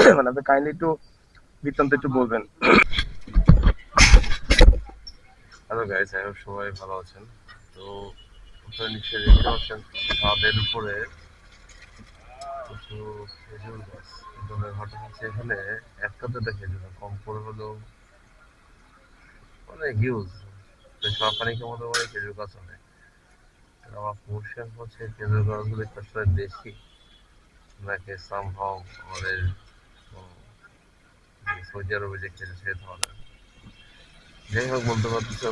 মানে আপনি কাইন্ডলি একটু বৃত্তান্ত একটু বলবেন। হ্যালো গাইস হোপ সবাই ভালো আছেন। তো আপনারা নিশ্চয়ই দেখতে পাচ্ছেন ছাদের উপরে খেজুর গাছ। তবে ঘটনা হচ্ছে এখানে একটা দুটো খেজুর কম করে হলেও অনেক হিউজ সরকারি ক্ষমতা মানে খেজুর গাছ অনেক। আমার কোশ্চেন হচ্ছে, খেজুর গাছগুলো একটু দেশি? নাকি সামহাও আমাদের সৌদি আরবে খেজুর সে ধরনের যাই হোক, বলতে পারছ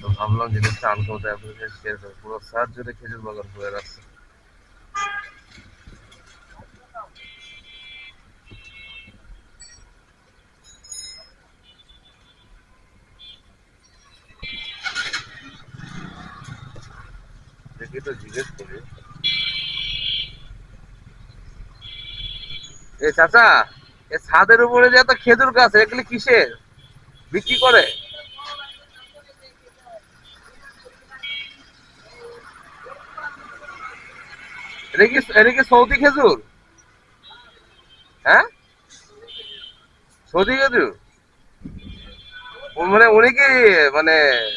তো ভাবলাম জিনিসটা আনকমতে আপনাদের শেয়ার করব। পুরো সাত জুড়ে খেজুর বাগান হয়ে রাখছে জিজ্ঞেস করি। এ চাচা! ছাদের উপরে যে এত খেজুর গাছ, এগুলি কিসের? বিক্রি করে? সৌদি খেজুর? হ্যাঁ? সৌদি খেজুর? মানে উনি কি মানে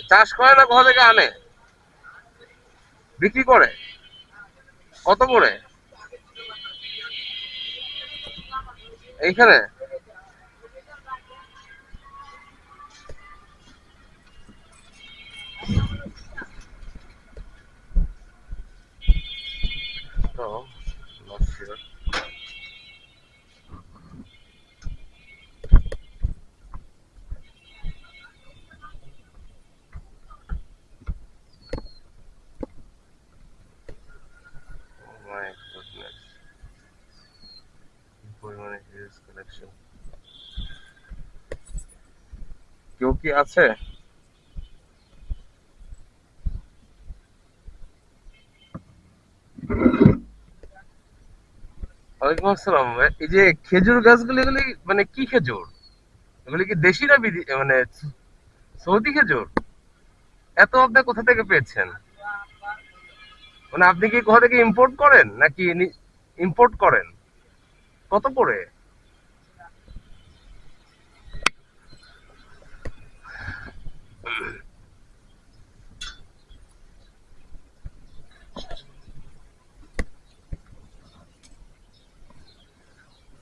চাষ করে না কোথা থেকে আনে? বিক্রি করে? কত করে? এইখানে Oh, not sure. Oh my goodness. কি পরিমাণে হিউজ কালেকশন কেউ কি আছে? ওয়ালাইকুম আসসালাম। এই যে খেজুর গাছগুলো এগুলি মানে কি খেজুর? এগুলি কি দেশি না মানে সৌদি খেজুর? এত আপনি কোথা থেকে পেয়েছেন? মানে আপনি কি কোথা থেকে ইম্পোর্ট করেন নাকি ইম্পোর্ট করেন? কত করে?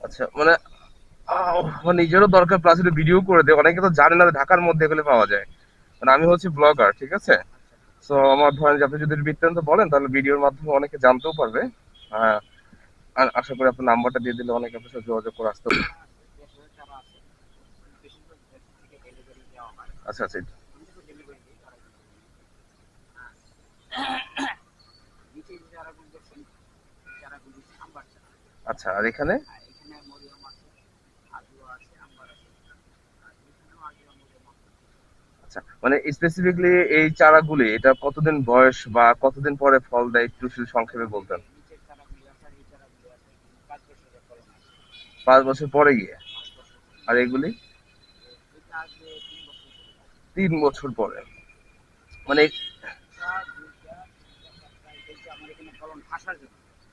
আচ্ছা মানে আমার নিজেরও দরকার প্লাস একটু ভিডিও করে দে অনেকে তো জানে না ঢাকার মধ্যে এগুলো পাওয়া যায়। মানে আমি হচ্ছে ব্লগার ঠিক আছে? তো আমার ধরেন যে আপনি যদি বৃত্তান্ত বলেন, তাহলে ভিডিওর মাধ্যমে অনেকে জানতেও পারবে। হ্যাঁ আশা করি আপনার নাম্বারটা দিয়ে দিলে অনেকে আপনার সাথে যোগাযোগ করে আসতে আচ্ছা আচ্ছা আচ্ছা আর এখানে? আচ্ছা মানে স্পেসিফিকলি এই চারাগুলি, এটা কতদিন বয়স বা কতদিন পরে ফল দেয় একটু সংক্ষেপে বলতেন? পাঁচ বছর পরে গিয়ে? আর এগুলি? তিন বছর পরে। মানে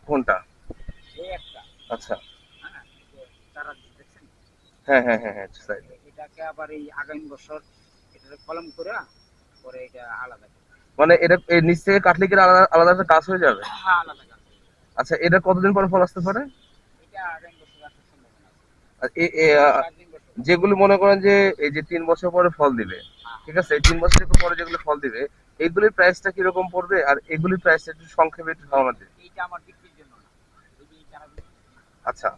কোনটা? আচ্ছা। হ্যাঁ হ্যাঁ হ্যাঁ হ্যাঁ এটাকে আবার এই আগামী বছর কলম করে পরে এটা আলাদা মানে এটা নিচ থেকে কাটলে কি আলাদা আলাদা একটা কাজ হয়ে যাবে? হ্যাঁ আলাদা কাজ আচ্ছা এটা কতদিন পরে ফল আসতে পারে? এটা আগামী বছর সম্ভাবনা আছে। বছর যেগুলো মনে করেন যে এই যে তিন বছর পরে ফল দিবে ঠিক আছে? তিন বছর পরে যেগুলো ফল দিবে এগুলির প্রাইসটা কীরকম পড়বে? আর এগুলির প্রাইসটা একটু সংক্ষেপে একটু ধারণা দিন। আচ্ছা।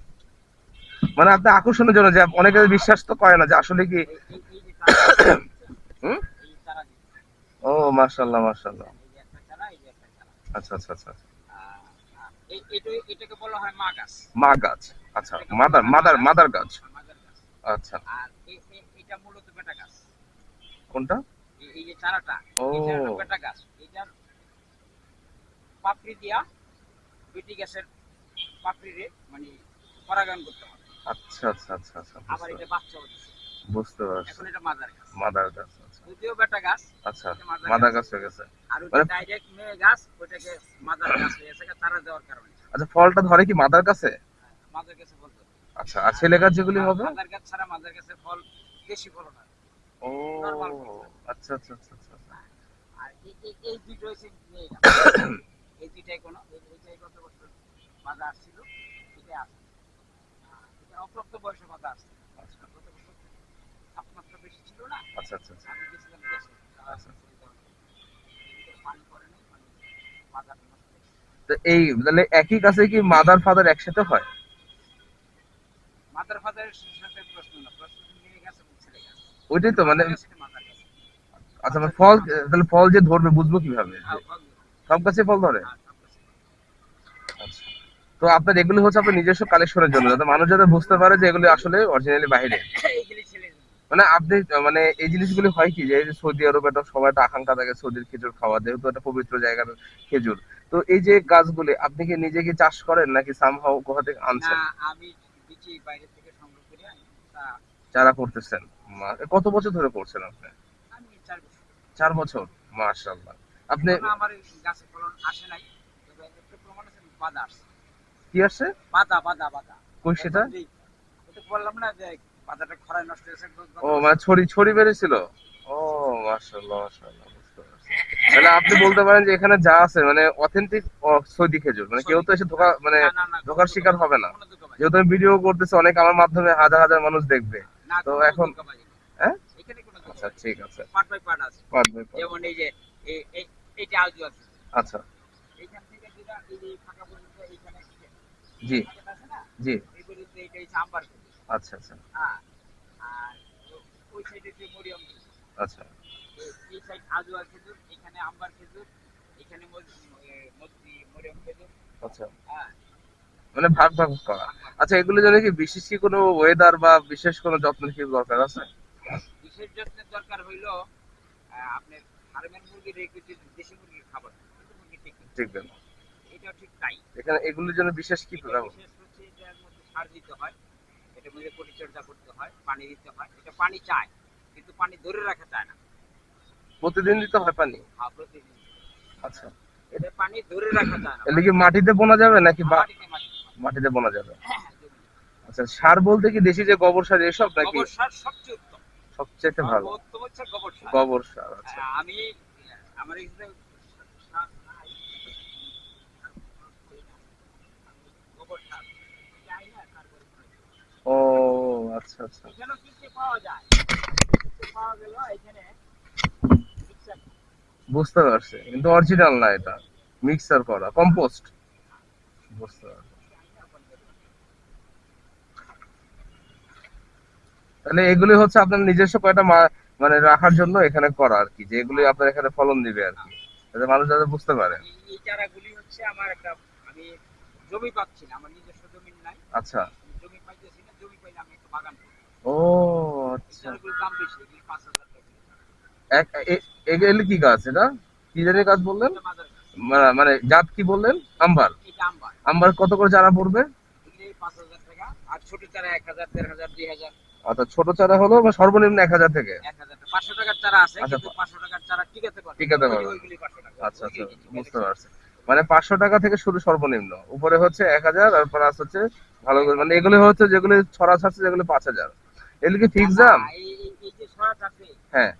মানে আপনি আকর্ষণের জন্য যে অনেকে বিশ্বাস তো করে না যে আসলে কি ও একটা চারা আচ্ছা আচ্ছা আচ্ছা আচ্ছা। এটা- আচ্ছা আচ্ছা এটা কোনটা এই- যে চারাটা। বেটা গাছ। এটার পাপড়ি দিয়া বেটি গাছের পাপড়ি রে মানে পরাগায়ন করতে হবে আচ্ছা আচ্ছা আচ্ছা আচ্ছা আবার এটা বাচ্চা হচ্ছে। বুঝতে পারছি। এটা মাদার গাছ। মাদার গাছ আচ্ছা। যদিও বেটা গাছ আচ্ছা মাদার মাদার গাছ। গাছ হয়ে গেছে। আর মানে- ডাইরেক্ট মেয়ে গাছ মাদার গাছ হয়ে গেছে তারা দেওয়ার কারণে। আচ্ছা ফলটা ধরে কি মাদার কাছে মাদার গাছে বলতে আচ্ছা আর ছেলে গাছ যেগুলি হবে? মাদার গাছ ছাড়া মাদার গাছের ফল বেশি ফলন হয় ও আচ্ছা আচ্ছা আচ্ছা আচ্ছা আচ্ছা। আর এই- দুটো হচ্ছে মেয়ে গাছ। এই কোনো এইটাই গত বছর বাধা আসছিল এটাই আছে এটা অপ্রাপ্ত বয়সে বাধা আসছে। আচ্ছা আচ্ছা আচ্ছা। এই তাহলে একই গাছে কি মাদার ফাদার একসাথে হয়? মাদার ফাদারের সাথে প্রশ্ন না প্রশ্ন গাছ ওইটাই তো মানে আচ্ছা মানে ফল তাহলে ফল যে ধরবে বুঝব কীভাবে? যে আর ফল সব গাছে ফল ধরে? গাছে। আচ্ছা। তো আপনার এগুলো হচ্ছে আপনার নিজস্ব কালেকশনের জন্য যাতে মানুষ যাতে বুঝতে পারে যে এগুলো আসলে অরিজিনালি বাইরে। মানে আপনি মানে এই জিনিসগুলি হয় কি যে সৌদি আরব একটা সবার একটা আকাঙ্ক্ষা থাকে সৌদির খেজুর খাওয়া যেহেতু একটা পবিত্র জায়গার খেজুর। তো এই যে গাছগুলি আপনি কি নিজে কি চাষ করেন নাকি সামহাও কোথা থেকে আনছেন? আমি বিচি বাইরে থেকে সংগ্রহ করে চারা করতেছেন? কত বছর ধরে করছেন আপনি? আমি চার বছর। চার বছর? মাশাআল্লাহ। আপনি আমার গাছে ফলন আসে নাই একটু প্রমাণ আছে আসছে কি আসছে বাধা বাধা কই সেটা? বললাম না যে বাধাটা খরায় নষ্ট হয়েছে ও মানে ছড়ি ছড়ি বেড়েছিল ও মাশাআল্লাহ মাশাআল্লাহ তাহলে আপনি বলতে পারেন যে এখানে যা আছে মানে অথেন্টিক সৌদি খেজুর মানে কেউ তো এসে ধোকা মানে ধোকার শিকার হবে না। যেহেতু আমি ভিডিও করতেছি অনেক আমার মাধ্যমে হাজার হাজার মানুষ দেখবে। তো এখন- হ্যাঁ? আচ্ছা ঠিক আছে। পার্ট বাই পার্ট আছে। যেমন এই যে এই- এই- এইটা আজু আছে। আচ্ছা। এইখান থেকে যেটা এই ফাঁকা পর্যন্ত এইখানে জি। জি। এই পর্যন্ত এইটা আম্বার। আচ্ছা আচ্ছা। আর ও- ওই সাইডে যে মরিয়ম আচ্ছা। এই- এই সাইড আজুয়া খেজুর এখানে আম্বার খেজুর এখানে মজ- মরিয়ম খেজুর আচ্ছা। মানে ভাগ ভাগ করা। আচ্ছা এগুলো জন্য কি বিশেষ কি কোনো ওয়েদার বা বিশেষ কোনো যত্নের কি দরকার আছে? বিশেষ যত্নের দরকার হইল আপনার ফার্মের মুরগির রেখে দেশি মুরগির খাবার। কিন্তু ঠিক নেই। ঠিক না এটাও ঠিক তাই। এখানে এগুলোর জন্য বিশেষ কি এটা প্রোগ্রাম বিশেষ হচ্ছে এটার মধ্যে সার দিতে হয়। মধ্যে পরিচর্যা করতে হয় পানি দিতে হয় এটা পানি চায় কিন্তু পানি ধরে রাখা চায় না। প্রতিদিন দিতে হয় পানি? হ্যাঁ, প্রতিদিন। আচ্ছা। এটা পানি ধরে রাখা না। এলে কি মাটিতে বোনা যাবে নাকি মাটিতে মাটিতে। বোনা যাবে? হ্যাঁ, আচ্ছা সার বলতে কি দেশি যে গোবর সার এসব নাকি? গোবর সার সবচেয়ে উত্তম। সবচেয়ে ভালো। সর্বোত্তম হচ্ছে গোবর সার। গোবর সার আচ্ছা। আমি আমার এখানে সার নাই। গোবর সার চাই না তারপরে ও আচ্ছা আচ্ছা। এখানেও কিনতে পাওয়া যায়? পাওয়া গেল এখানে বুঝতে পারছি কিন্তু অরিজিনাল না এটা। মিক্সার করা কম্পোস্ট বুঝতে পারছি। তাহলে এগুলি হচ্ছে আপনার নিজস্ব কয়টা মানে রাখার জন্য এখানে করা আর কি যে এগুলি আপনার এখানে ফলন দিবে আর কি। যাতে মানুষ যাতে বুঝতে পারে। এই চারাগুলি হচ্ছে আমার একটা আমি জমি পাচ্ছি না আমার নিজস্ব জমি নাই। আচ্ছা আমি জমি পাইতেছি না জমি পাইলে আমি একটা বাগান করব ও আচ্ছা। এগুলি কি গাছ এটা? কি গাছ বললেন? এটা মাদার গাছ। মা- মানে জাত কি বললেন? আম্বার। আম্বার। কত করে চারা পড়বে? আচ্ছা ছোট চারা হলো সর্বনিম্ন এক হাজার থেকে। পাঁচশো টাকার চারা আছে আচ্ছা, পাঁচশো টাকার চারা টিকাতে পারবে টিকাতে পারবে। ওইগুলি পাঁচশো টাকা। আচ্ছা আচ্ছা বুঝতে পারছি। মানে পাঁচশো টাকা থেকে শুরু সর্বনিম্ন। উপরে হচ্ছে এক হাজার আর প্লাস হচ্ছে ভালো করে মানে এগুলি হচ্ছে যেগুলি ছড়া ছাড়ছে যেগুলি পাঁচ হাজার। এগুলি কি ফিক্স দাম? হ্যাঁ।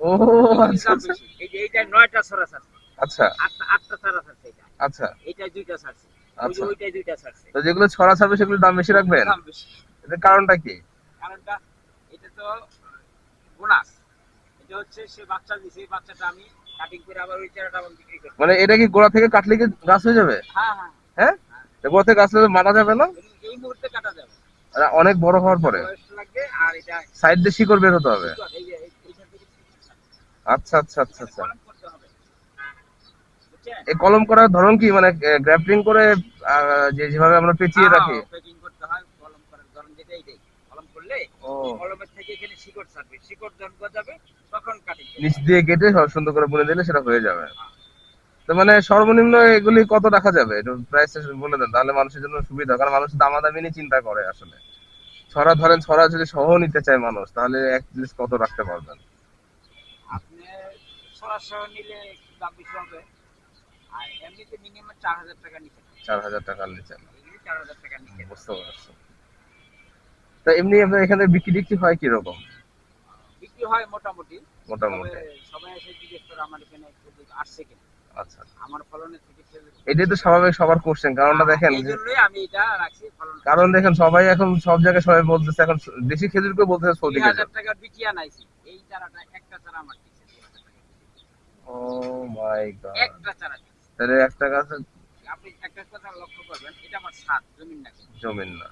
ও আচ্ছা। এইটা নয়টা সরা ছাড়ছে। আচ্ছা। আটটা চারা ছাড়ছে এটা আচ্ছা। দুইটা ছাড়ছে। আচ্ছা। ওইটাই দুইটা ছাড়ছে। তো যেগুলো ছড়া ছাড়বে সেগুলোর দাম বেশি রাখবেন? দাম বেশি। এটার কারণটা কি? কারণটা এটা তো বোনাস। এটা হচ্ছে সে বাচ্চা দিছে বাচ্চাটা আমি মানে এটা কি গোড়া থেকে কাটলে কি গাছ হয়ে যাবে? হ্যাঁ হ্যাঁ। হ্যাঁ? গোড়া থেকে গাছ মারা যাবে না? এই- এই মুহূর্তে কাটা যাবে। অনেক বড় হওয়ার পরে। সাইড দিয়ে শিকড় বের হতে হবে। আচ্ছা আচ্ছা আচ্ছা আচ্ছা। এই কলম করার ধরন কি? মানে গ্রাফটিং করে যে যেভাবে আমরা পেঁচিয়ে রাখি। হয় কলম করার ধরন যেটা এইটাই কলম করলে কলমের থেকে এখানে শিকড় ছাড়বে। শিকড় তখন কাটিং নিচ দিয়ে কেটে সুন্দর করে বুনে দিলে সেটা হয়ে যাবে। তো মানে সর্বনিম্ন এগুলি কত রাখা যাবে? একটু প্রাইস বলে দেন তাহলে মানুষের জন্য সুবিধা কারণ মানুষ দামাদামি নিয়ে চিন্তা করে আসলে। ছড়া ধরেন ছড়া যদি সহ নিতে চায় মানুষ তাহলে এক পিস কত রাখতে পারবেন? আপনি নিলে দাম বেশি হবে আর এমনিতে মিনিমাম টাকা নিচে টাকার নিচে বুঝতে পারছি। তা এমনি আপনার এখানে বিক্রি টিক্রি হয় কীরকম? বিক্রি হয় মোটামুটি। মোটামুটি। সবাই এসে জিজ্ঞেস করে আমার এখানে আসছে কিনা। আচ্ছা আমার ফলনের থেকে এটাই তো স্বাভাবিক সবার কোশ্চেন কারণটা দেখেন এই যে জন্যই আমি এটা রাখছি ফলন কারণ দেখেন সবাই এখন সব জায়গায় সবাই বলতেছে এখন দেশি খেজুরকে বলতেছে সৌদি খেজুর। টাকার বিটিয়া নাইছি এই চারাটা একটা চারা আমার টাকা ও মাই গড একটা চারা তাহলে একটা গাছে আপনি একটা কথা লক্ষ্য করবেন এটা আমার জমিন না। জমিন না।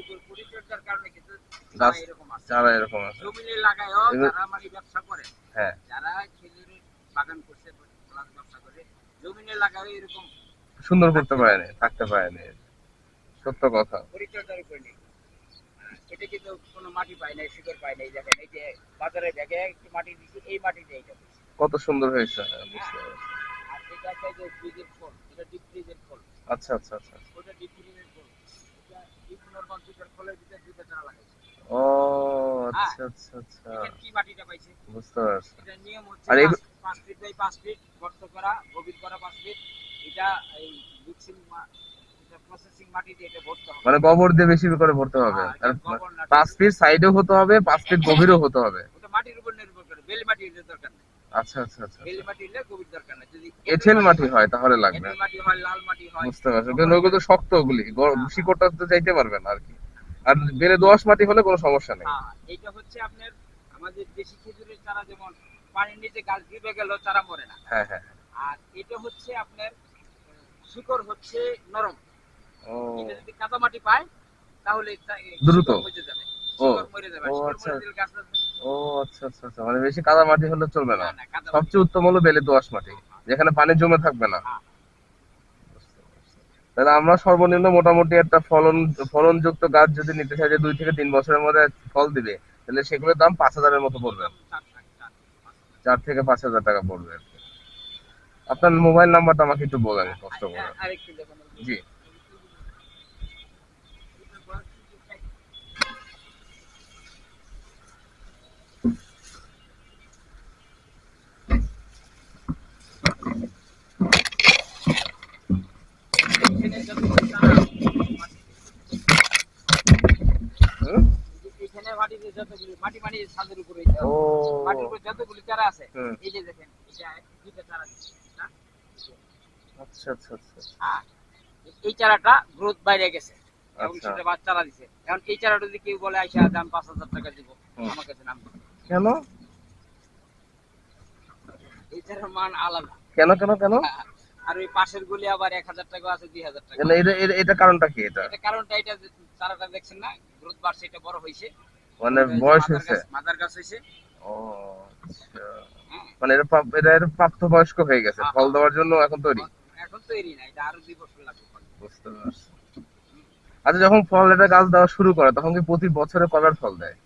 উপর পরিচর্যার কারণে কিন্তু গাছ এরকম আছে। চারা এরকম আছে। জমিনে লাগায়ও যারা মানে ব্যবসা করে। হ্যাঁ। যারা খেজুরের বাগান করছে প্লাস ব্যবসা করে জমিনে লাগায়ও এরকম সুন্দর করতে পারেনি থাকতে পারেনি সত্য কথা। পরিচর্যার উপর নেই। এটা কিন্তু কোনো মাটি পায় নাই শিকড় পায় নাই দেখেন এই যে বাজারে ব্যাগে একটু মাটি দিচ্ছি এই মাটি দিয়ে কত সুন্দর হয়েছে হ্যাঁ, বুঝতে পারছি। এটা একটা যে ফ্রিজের ফল এটা ডিপ ফ্রিজের ফল। আচ্ছা আচ্ছা আচ্ছা। ওটা ডিপ ফ্রিজের ফল। এটা ডিপ নরমাল দুটার ফলের ভিতরে দুইটা চারা লাগাইছে। ও আচ্ছা আচ্ছা আচ্ছা। কি মাটিটা পাইছে? বুঝতে পারছি। এটা নিয়ম হচ্ছে আর ফিট বাই ফিট গর্ত করা গভীর করা ফিট এটা এই মিক্সিং মানে গোবর দিয়ে বেশি করে ভরতে হবে। হ্যাঁ, পাঁচ ফিট সাইডেও হতে হবে পাঁচ ফিট গভীরও হতে হবে। মাটির উপর নির্ভর করে বেলে মাটি হলে দরকার নেই। আচ্ছা আচ্ছা আচ্ছা বেলে মাটি হলে গভীর দরকার নেই। যদি এঁঠেল মাটি হয় তাহলে লাগবে। এঁটেল মাটি হয় লাল মাটি হয়। বুঝতে পারছি। কিন্তু ওগুলো তো শক্ত ওগুলি। শিকড়টা তো চাইতে পারবে না আর কি। আর বেলে দোআঁশ মাটি হলে কোনো সমস্যা নেই। হ্যাঁ, হচ্ছে আপনার আমাদের দেশি খেজুরের চারা যেমন পানির নিচে গাছ ডুবে গেল চারা মরে না। হ্যাঁ হ্যাঁ। আর এটা হচ্ছে আপনার শিকড় হচ্ছে নরম। ও। এটা যদি কাদা মাটি পায় তাহলে দ্রুত। মরে যাবে। শিকড় মরে যাবে। শিকড় আচ্ছা। মরে দিলে গাছটা ও আচ্ছা আচ্ছা আচ্ছা। মানে বেশি কাদা মাটি হলে চলবে না। সবচেয়ে উত্তম হলো বেলে দোআঁশ মাটি। যেখানে পানি জমে থাকবে না। হ্যাঁ। তাহলে আমরা সর্বনিম্ন মোটামুটি একটা ফলন ফলনযুক্ত গাছ যদি নিতে চাই যে দুই থেকে তিন বছরের মধ্যে ফল দিবে তাহলে সেগুলোর দাম পাঁচ হাজারের মতো পড়বে। চার, থেকে পাঁচ হাজার টাকা পড়বে আপনার মোবাইল নাম্বারটা আমাকে একটু বলেন কষ্ট করে। আরেকটু দেখুন। জি এখানে যতগুলো চারা আছে, হুম? এখানে মাটিতে যতগুলি মাটি মানে ছাদের উপরে মাটির উপরে যতগুলি চারা আছে এই যে দেখেন এটা দুইটা চারা আচ্ছা আচ্ছা আচ্ছা। এই চারাটা গ্রোথ বাইরে গেছে এবং। সেটা বাদ চারা দিছে। এখন এই চারাটা যদি কেউ বলে আইসা দাম পাঁচ হাজার টাকা দিব আমার কাছে নাম কেন? এই চারার মান আলাদা। কেন কেন কেন? আর ওই পাশের গুলি আবার এক হাজার টাকা আছে দুই হাজার টাকা এটা এটা- কারণটা কি এটা? এটা কারণটা এটা চারাটা দেখছেন না গ্রোথ বাড়ছে এটা বড় হয়েছে মানে বয়স হয়েছে? মাদার গাছ হয়েছে। ও আচ্ছা। হ্যাঁ। মানে এটা এটা হয়ে গেছে ফল দেওয়ার জন্য এখন তৈরি? এখন তৈরি না এটা আরও দুই বছর লাগবে বুঝতে পারছি। আচ্ছা যখন ফল এটা গাছ দেওয়া শুরু করে তখন কি প্রতি বছরে কবার ফল দেয়?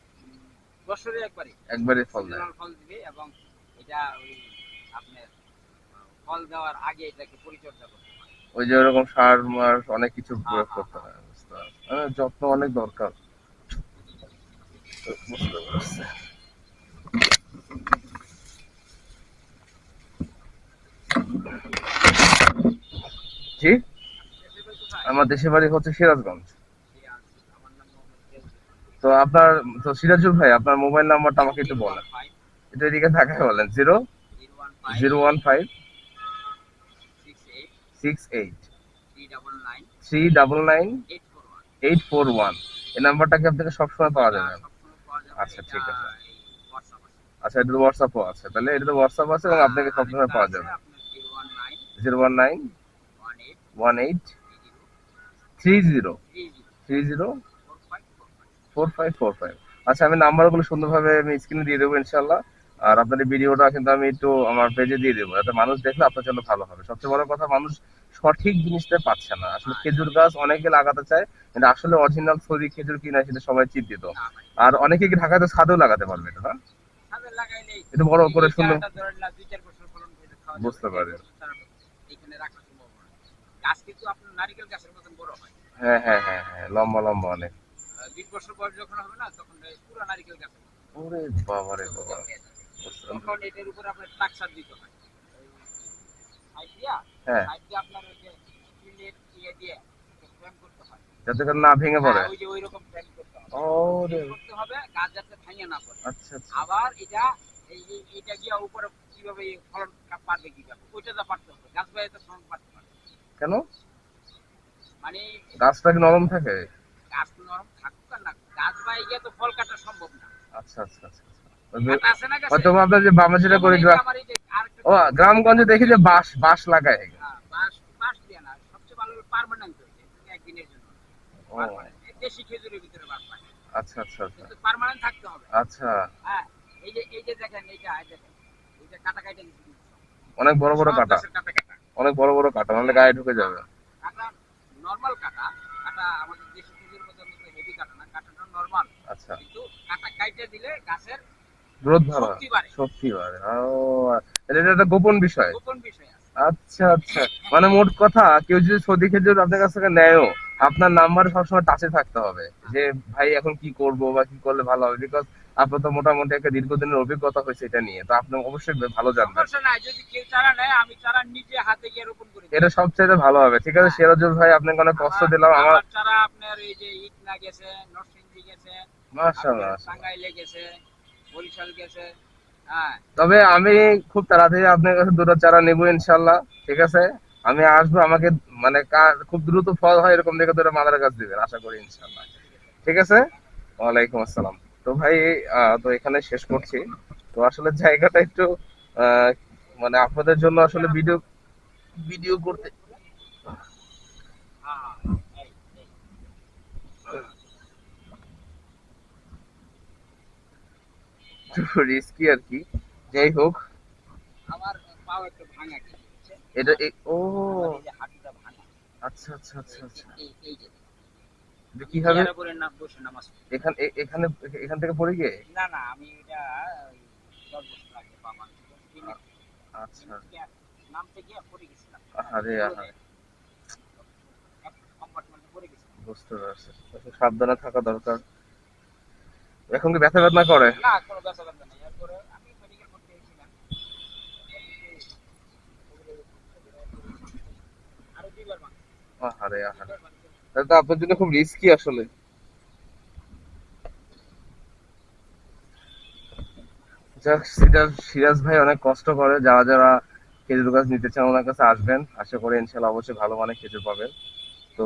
বছরে একবারই। একবারই ফল দেয়। ফল দিবে এবং এটা ওই আপনার ফল দেওয়ার আগে এটাকে পরিচর্যা করতে হয়। ওই যে ওরকম সার মার অনেক কিছু প্রয়োগ হ্যাঁ, করতে হয় বুঝতে পারছি। মানে যত্ন অনেক দরকার। জি? আমার দেশের বাড়ি হচ্ছে সিরাজগঞ্জ। তো আপনার, তো সিরাজুল ভাই, আপনার মোবাইল নাম্বারটা আমাকে একটু বলেন। এটা এদিকে থাকায় বলেন, zero? Zero one five? Six eight. Three double nine? Eight four one. এই নাম্বারটা কি আপনাকে সবসময় পাওয়া যাবে? আচ্ছা, ঠিক আছে। আচ্ছা এটা তো হোয়াটসঅ্যাপও আছে। তাহলে এটা তো হোয়াটসঅ্যাপ আছে এবং আপনাকে সবসময় পাওয়া যাবে। Zero one nine one eight three zero three zero four five four five আচ্ছা আমি নাম্বারগুলো সুন্দরভাবে আমি স্ক্রিনে দিয়ে দেবো ইনশাল্লাহ আর আপনাদের ভিডিওটা কিন্তু আমি একটু আমার পেজে দিয়ে দেবো যাতে মানুষ দেখলে আপনার জন্য ভালো হবে। সবচেয়ে বড় কথা মানুষ সঠিক জিনিসটা পাচ্ছে না। আসলে খেজুর গাছ অনেকে লাগাতে চায় কিন্তু আসলে অরিজিনাল সরি খেজুর কিনা সেটা সবাই চিন্তিত। আর অনেকে কি ঢাকাতে ছাদেও লাগাতে পারবে এটা না? একটু বড় করে এই যাবে। বুঝতে পারি। এই গাছ কিন্তু আপনার নারিকেল গাছের মতন বড় হয়। হ্যাঁ হ্যাঁ হ্যাঁ হ্যাঁ লম্বা লম্বা অনেক। বিশ বছর বয়স যখন হবে না তখন পুরো নারিকেল গাছ ওরে বাবা। রে বাবা এটার উপর আপনার দিতে হয়। আপনার ওই যে স্টিলের দিয়ে ফ্রেম করতে যাতে করে না ভেঙে পড়ে। ওই যে ওই রকম ফ্রেম করতে হবে ও রে। করতে হবে গাছ যাতে ভাঙে না পড়ে আচ্ছা। আবার এটা এই এই- গিয়া উপরে কীভাবে ফলন পারবে কীভাবে ওইটা যা পারতে হবে গাছ বাইরে তো ফলন পারতে পারবে কেন? মানে গাছটা কি নরম থাকে? গাছ নরম থাকুক আর না গাছ বাইরে গিয়ে তো ফল কাটা সম্ভব না। আচ্ছা আচ্ছা আচ্ছা। আপনার যে বামে করে ও গ্রামগঞ্জে দেখি যে বাঁশ বাঁশ লাগায়। হ্যাঁ, খেজুরের পায় আচ্ছা আচ্ছা আচ্ছা। পার্মানেন্ট থাকতে হবে। আচ্ছা। হ্যাঁ এই যে এই যে দেখেন এইটা এই দেখেন এই যে কাটা কাটা অনেক বড় বড় কাটা। অনেক বড় বড় কাটা নাহলে গায়ে ঢুকে যাবে। কাটা নর্মাল কাটা কাটা আমাদের দেশি খেজুর মতো হেভি কাটা না কাটাটা নর্মাল আচ্ছা। কিন্তু কাটা কাইটে দিলে গাছের গ্রোথ ভালো শক্তি বাড়ে সত্যি বাড়ে ও এটা একটা গোপন বিষয়। গোপন বিষয় আচ্ছা আচ্ছা। মানে মোট কথা কেউ যদি সর্দি খেজুর আপনার কাছ থেকে নেয়ও আপনার নাম্বার সবসময় টাচে থাকতে হবে। যে ভাই এখন কি করব বা কি করলে ভালো হবে? বিকজ আপনার তো মোটামুটি একটা দীর্ঘদিনের অভিজ্ঞতা হয়েছে এটা নিয়ে। তো আপনি অবশ্যই ভালো জানবেন। যদি কেউ চারা নেয় আমি চারা নিজে হাতে গিয়ে রোপণ করে। এটা সবচেয়ে ভালো হবে। ঠিক আছে সিরাজুল ভাই আপনাকে অনেক কষ্ট দিলাম আমার চারা আপনার এই যে ইটনা গেছে নরসিংদী গেছে মাশাআল্লাহ আপনার টাঙ্গাইলে গেছে। বরিশাল গেছে। হ্যাঁ। তবে আমি খুব তাড়াতাড়ি আপনার কাছে দুটো চারা নেব ইনশাল্লাহ, ঠিক আছে? আমি আসব, আমাকে মানে খুব দ্রুত ফল হয় এরকম দেখে দুটো মাদার কাছ দিবেন, আশা করি ইনশাল্লাহ। ঠিক আছে? ওয়ালাইকুম আসসালাম। তো ভাই তো এখানে শেষ করছি। তো আসলে জায়গাটা একটু মানে আপনাদের জন্য আসলে ভিডিও ভিডিও করতে হ্যাঁ এই, এই। রিস্কি আর কি। যাই হোক। আমার পাও একটু ভাঙা এটা ও। হাঁটুটা ভাঙা। আচ্ছা আচ্ছা আচ্ছা আচ্ছা। এই যে। কীভাবে। এখান এখানে এখান থেকে পড়ে গিয়ে? না না আমি এটা আচ্ছা। নামতে গিয়ে পড়ে গেছিলাম। আরে আহারে। কম্পার্টমেন্টে পড়ে গেছিলাম। বুঝতে পারছি। সাবধানে থাকা দরকার। এখন কি ব্যথা বেদনা করে? না কোনো ব্যথা ব্যথা নেই। এরপরে আমি মেডিকেল করতে গেছিলাম আরও দুইবার ভাঙছে আহারে আহারে। তাহলে তো আপনার জন্য খুব রিস্কি আসলে। যাক সিরাজ সিরাজ ভাই অনেক কষ্ট করে। যারা যারা খেজুর গাছ নিতে চান ওনার কাছে আসবেন। আশা করি ইনশাল্লাহ অবশ্যই ভালো মানের খেজুর পাবেন। তো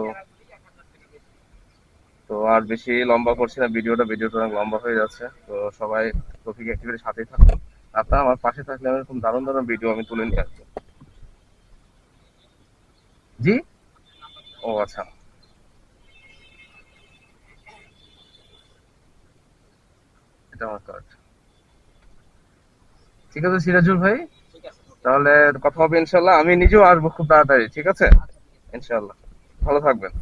তো আর বেশি লম্বা করছি না ভিডিওটা ভিডিওটা অনেক লম্বা হয়ে যাচ্ছে। তো সবাই টপিক অ্যাক্টিভিটির সাথেই থাকুন। আপনারা আমার পাশে থাকলে আমি এরকম দারুণ দারুণ ভিডিও আমি তুলে নিয়ে আসব। জি? ও আচ্ছা। এটা আমার কার্ড ঠিক আছে সিরাজুল ভাই? তাহলে কথা হবে ইনশাল্লাহ আমি নিজেও আসব খুব তাড়াতাড়ি ঠিক আছে? ইনশাল্লাহ ভালো থাকবেন।